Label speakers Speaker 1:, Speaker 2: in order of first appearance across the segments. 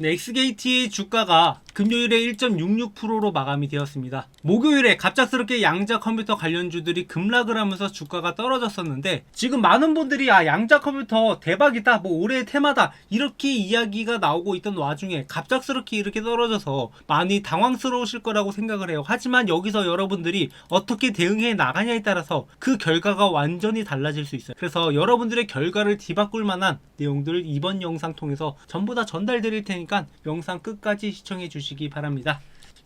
Speaker 1: 네, 엑스게이트의 주가가 금요일에 1.66%로 마감이 되었습니다. 목요일에 갑작스럽게 양자 컴퓨터 관련주들이 급락을 하면서 주가가 떨어졌었는데 지금 많은 분들이 아 양자 컴퓨터 대박이다 뭐 올해의 테마다 이렇게 이야기가 나오고 있던 와중에 갑작스럽게 이렇게 떨어져서 많이 당황스러우실 거라고 생각을 해요. 하지만 여기서 여러분들이 어떻게 대응해 나가냐에 따라서 그 결과가 완전히 달라질 수 있어요. 그래서 여러분들의 결과를 뒤바꿀 만한 내용들을 이번 영상 통해서 전부 다 전달 드릴 테니까 영상 끝까지 시청해 주시기 바랍니다.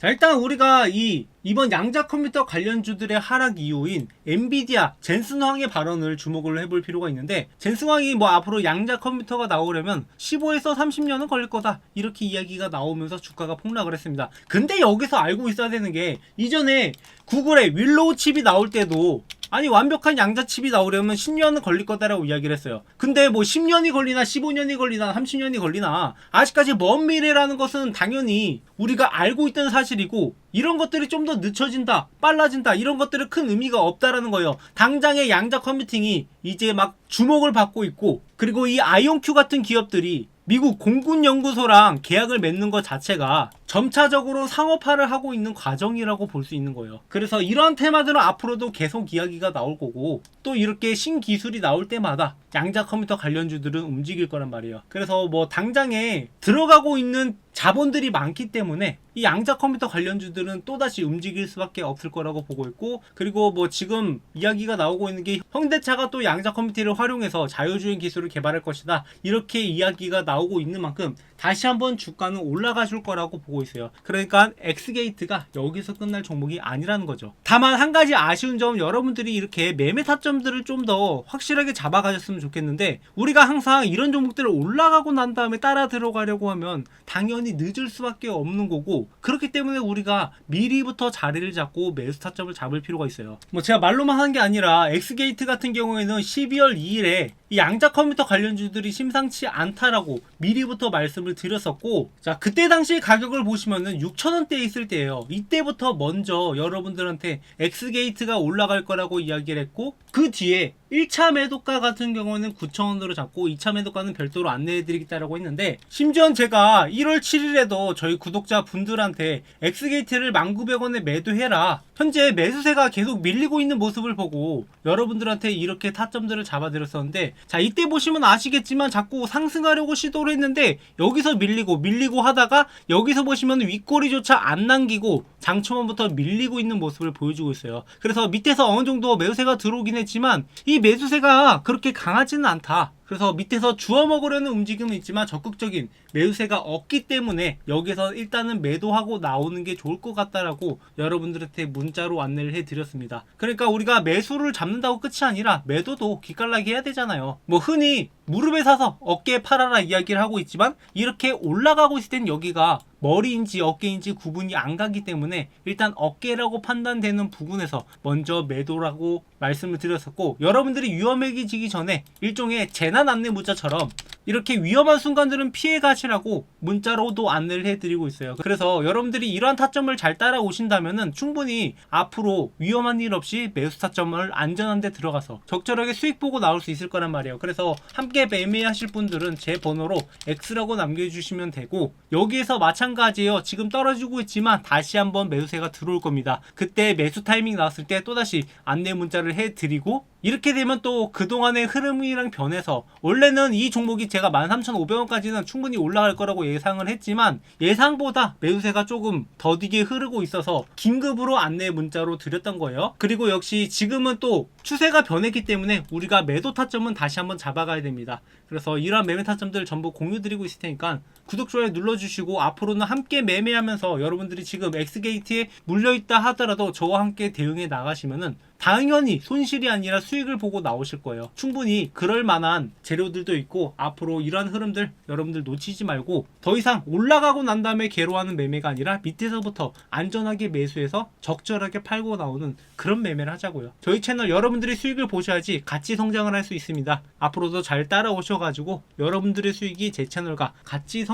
Speaker 1: 자, 일단 우리가 이 이번 양자 컴퓨터 관련주들의 하락 이유인 엔비디아 젠슨 황의 발언을 주목을 해볼 필요가 있는데 젠슨 황이 뭐 앞으로 양자 컴퓨터가 나오려면 15에서 30년은 걸릴 거다 이렇게 이야기가 나오면서 주가가 폭락을 했습니다. 근데 여기서 알고 있어야 되는 게 이전에 구글의 윌로우 칩이 나올 때도 아니 완벽한 양자 칩이 나오려면 10년은 걸릴 거다라고 이야기를 했어요. 근데 뭐 10년이 걸리나 15년이 걸리나 30년이 걸리나 아직까지 먼 미래라는 것은 당연히 우리가 알고 있던 사실이고 이런 것들이 좀 더 늦춰진다, 빨라진다 이런 것들은 큰 의미가 없다라는 거예요. 당장의 양자 컴퓨팅이 이제 막 주목을 받고 있고 그리고 이 아이온큐 같은 기업들이 미국 공군연구소랑 계약을 맺는 것 자체가 점차적으로 상업화를 하고 있는 과정이라고 볼 수 있는 거예요. 그래서 이러한 테마들은 앞으로도 계속 이야기가 나올 거고 또 이렇게 신기술이 나올 때마다 양자 컴퓨터 관련주들은 움직일 거란 말이에요. 그래서 뭐 당장에 들어가고 있는 자본들이 많기 때문에 이 양자 컴퓨터 관련주들은 또다시 움직일 수밖에 없을 거라고 보고 있고 그리고 뭐 지금 이야기가 나오고 있는 게 현대차가 또 양자 컴퓨터를 활용해서 자율주행 기술을 개발할 것이다 이렇게 이야기가 나오고 있는 만큼 다시 한번 주가는 올라가 줄 거라고 보고 있어요 그러니까 엑스게이트가 여기서 끝날 종목이 아니라는 거죠 다만 한 가지 아쉬운 점은 여러분들이 이렇게 매매 타점들을 좀 더 확실하게 잡아가셨으면 좋겠는데 우리가 항상 이런 종목들을 올라가고 난 다음에 따라 들어가려고 하면 당연히 늦을 수밖에 없는 거고 그렇기 때문에 우리가 미리부터 자리를 잡고 매수 타점을 잡을 필요가 있어요. 뭐 제가 말로만 하는 게 아니라 엑스게이트 같은 경우에는 12월 2일에 이 양자 컴퓨터 관련주들이 심상치 않다라고 미리부터 말씀을 드렸었고 자 그때 당시 가격을 보시면은 6천원대에 있을 때예요. 이때부터 먼저 여러분들한테 엑스게이트가 올라갈 거라고 이야기를 했고 그 뒤에 1차 매도가 같은 경우는 9,000원으로 잡고 2차 매도가는 별도로 안내해드리겠다라고 했는데 심지어 제가 1월 7일에도 저희 구독자 분들한테 엑스게이트를 1,900원에 매도해라. 현재 매수세가 계속 밀리고 있는 모습을 보고 여러분들한테 이렇게 타점들을 잡아드렸었는데 자 이때 보시면 아시겠지만 자꾸 상승하려고 시도를 했는데 여기서 밀리고 밀리고 하다가 여기서 보시면 윗꼬리조차 안 남기고 장초반부터 밀리고 있는 모습을 보여주고 있어요. 그래서 밑에서 어느 정도 매수세가 들어오긴 했지만 이 매수세가 그렇게 강하지는 않다 그래서 밑에서 주워 먹으려는 움직임은 있지만 적극적인 매수세가 없기 때문에 여기서 일단은 매도하고 나오는 게 좋을 것 같다라고 여러분들한테 문자로 안내를 해드렸습니다. 그러니까 우리가 매수를 잡는다고 끝이 아니라 매도도 기깔나게 해야 되잖아요. 뭐 흔히 무릎에 사서 어깨에 팔아라 이야기를 하고 있지만 이렇게 올라가고 있을 땐 여기가 머리인지 어깨인지 구분이 안 가기 때문에 일단 어깨라고 판단되는 부분에서 먼저 매도라고 말씀을 드렸었고 여러분들이 위험해지기 전에 일종의 재난 안내 문자처럼 이렇게 위험한 순간들은 피해 가시라고 문자로도 안내를 해드리고 있어요. 그래서 여러분들이 이러한 타점을 잘 따라오신다면은 충분히 앞으로 위험한 일 없이 매수 타점을 안전한 데 들어가서 적절하게 수익 보고 나올 수 있을 거란 말이에요. 그래서 함께 매매하실 분들은 제 번호로 X라고 남겨주시면 되고 여기에서 마찬가지예요. 지금 떨어지고 있지만 다시 한번 매수세가 들어올 겁니다. 그때 매수 타이밍 나왔을 때 또다시 안내 문자를 해드리고 이렇게 되면 또 그동안의 흐름이랑 변해서 원래는 이 종목이 제가 13,500원까지는 충분히 올라갈 거라고 예상을 했지만 예상보다 매수세가 조금 더디게 흐르고 있어서 긴급으로 안내 문자로 드렸던 거예요. 그리고 역시 지금은 또 추세가 변했기 때문에 우리가 매도 타점은 다시 한번 잡아가야 됩니다. 그래서 이러한 매매 타점들 전부 공유 드리고 있을 테니까 구독, 좋아요 눌러주시고 앞으로는 함께 매매하면서 여러분들이 지금 엑스게이트에 물려있다 하더라도 저와 함께 대응해 나가시면은 당연히 손실이 아니라 수익을 보고 나오실 거예요. 충분히 그럴 만한 재료들도 있고 앞으로 이러한 흐름들 여러분들 놓치지 말고 더 이상 올라가고 난 다음에 괴로워하는 매매가 아니라 밑에서부터 안전하게 매수해서 적절하게 팔고 나오는 그런 매매를 하자고요. 저희 채널 여러분들이 수익을 보셔야지 같이 성장을 할 수 있습니다. 앞으로도 잘 따라오셔가지고 여러분들의 수익이 제 채널과 같이 성